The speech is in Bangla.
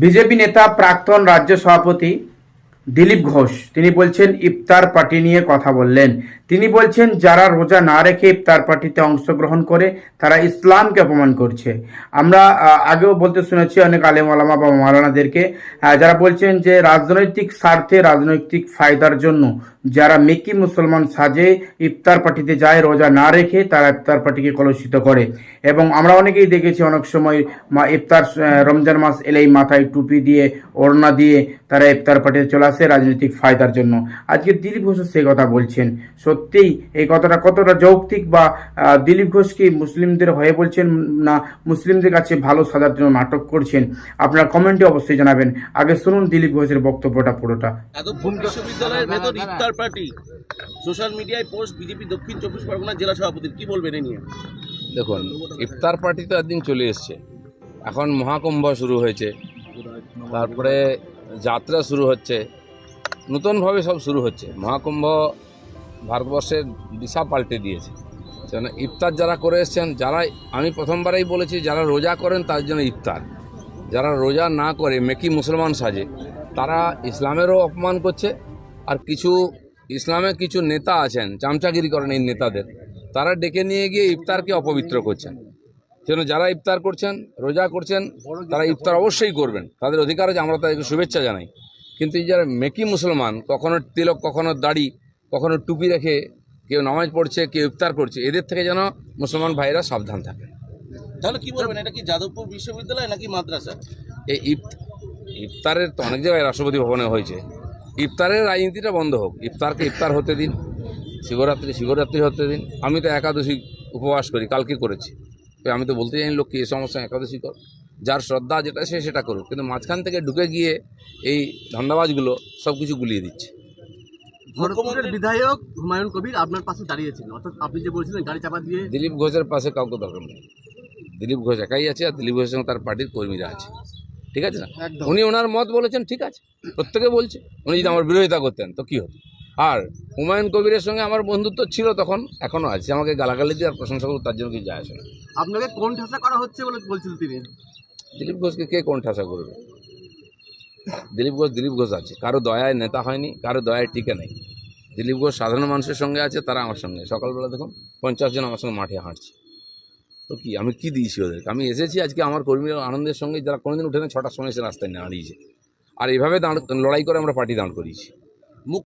বিজেপি নেতা প্রাক্তন রাজ্য সভাপতি দিলীপ ঘোষ, তিনি বলছেন, ইফতার পার্টি নিয়ে কথা বললেন। তিনি বলছেন, যারা রোজা না রেখে ইফতার পার্টিতে অংশগ্রহণ করে, তারা ইসলামকে অপমান করছে। আমরা আগেও বলতে শুনেছি অনেক আলেম আলামা বা মালানাদেরকে যারা বলছেন যে, রাজনৈতিক স্বার্থে রাজনৈতিক ফায়দার জন্য যারা মেকি মুসলমান সাজে ইফতার পার্টিতে যায়, রোজা না রেখে তারা ইফতার পার্টিকে কলুষিত করে। এবং আমরা অনেকেই দেখেছি অনেক সময় মা ইফতার রমজান মাস এলেই মাথায় টুপি দিয়ে, ওড়না দিয়ে তারা ইফতার পার্টিতে চলে আসে রাজনৈতিক ফায়দার জন্য। আজকে দিলীপ ঘোষ সেই কথা বলছেন। সত্যিই এই কথাটা কতটা যৌক্তিক বা দিলীপ ঘোষ কি মুসলিমদের হয়ে বলছেন না মুসলিমদের কাছে ভালো সাজার জন্য নাটক করছেন? আপনারা কমেন্টে অবশ্যই জানাবেন। আগে শুনুন দিলীপ ঘোষের বক্তব্যটা পুরোটা। বিশ্ববিদ্যালয়ের পার্টি সোশ্যাল মিডিয়ায় পোস্ট বিজেপি দক্ষিণ চব্বিশ পরগনা জেলা সভাপতির, কি বলবেন এ নিয়ে? দেখুন, ইফতার পার্টি তো একদিন চলে এসছে। এখন মহাকুম্ভ শুরু হয়েছে, তারপরে যাত্রা শুরু হচ্ছে, নতুনভাবে সব শুরু হচ্ছে। মহাকুম্ভ ভারতবর্ষের দিশা পাল্টে দিয়েছে। যেন ইফতার যারা করে এসছেন, যারা আমি প্রথমবারেই বলেছি, যারা রোজা করেন তার জন্য ইফতার। যারা রোজা না করে, মেকি মুসলমান সাজে, তারা ইসলামেরও অপমান করছে আর কিছু ইসলামের কিছু নেতা আছেন চামচাগিরি করেন এই নেতাদের তারা ডেকে নিয়ে গিয়ে ইফতারকে অপবিত্র করছেন। সেজন্য যারা ইফতার করছেন রোজা করছেন তারা ইফতার অবশ্যই করবেন। তাদের অধিকার আছে আমরা তাদেরকে শুভেচ্ছা জানাই। কিন্তু এই যারা মেকি মুসলমান কখনো তিলক কখনো দাড়ি কখনো টুপি রেখে কেউ নামাজ পড়ছে কেউ ইফতার করছে এদের থেকে যেন মুসলমান ভাইরা সাবধান থাকে। তাহলে কি বলবেন এটা কি যাদবপুর বিশ্ববিদ্যালয় নাকি মাদ্রাসা? এই ইফ- ইফতারের তো অনেক জায়গায় রাষ্ট্রপতি ভবনে হয়েছে। ইফতারের রাজনীতিটা বন্ধ হোক। ইফতারকে ইফতার হতে দিন শিবরাত্রি শিবরাত্রি হতে দিন। আমি তো একাদশী উপবাস করি কালকে করেছি। আমি তো বলতে জানি লোককে এ সমস্যা একাদশী কর। যার শ্রদ্ধা যেটা সে সেটা করুক। কিন্তু মাঝখান থেকে ঢুকে গিয়ে এই ধান্দাবাজগুলো সব কিছু গুলিয়ে দিচ্ছে। বিধায়ক হুমায়ুন কবির আপনার পাশে দাঁড়িয়েছিলেন। অর্থাৎ আপনি যে বলছিলেন গাড়ি চাপা দিয়ে দিলীপ ঘোষের পাশে কাউকে দরকার নেই। দিলীপ ঘোষ একাই আছে আর দিলীপ ঘোষের সঙ্গে তার পার্টির কর্মীরা আছে। ঠিক আছে না? উনি ওনার মত বলেছেন ঠিক আছে। প্রত্যেকে বলছে উনি যদি আমার বিরোধিতা করতেন তো কী হতো? আর হুমায়ুন কবিরের সঙ্গে আমার বন্ধুত্ব ছিল তখন এখনও আছে। আমাকে গালাগালি দিয়ে আর প্রশংসা করুক তার জন্য কি যায় আসে না। আপনাকে কোন ঠাসা করা হচ্ছে বলে বলছিলেন তিনি? দিলীপ ঘোষকে কে কোন ঠাসা করবে? দিলীপ ঘোষ দিলীপ ঘোষ আছে। কারও দয়ায় নেতা হয়নি কারও দয়ায় টিকে নেই। দিলীপ ঘোষ সাধারণ মানুষের সঙ্গে আছে তারা আমার সঙ্গে। সকালবেলা দেখুন পঞ্চাশ জন আমার সঙ্গে মাঠে হাঁটছে। তো কি, আমি কি দিয়েছি ওদেরকে? আমি এসেছি আজকে আমার কর্মীরা আনন্দের সঙ্গে, যারা কোনোদিন উঠে না ছটার সময় এসে রাস্তায় দাঁড়িয়েছে। আর এভাবে দাঁড়, লড়াই করে আমরা পার্টি দাঁড় করিয়েছি।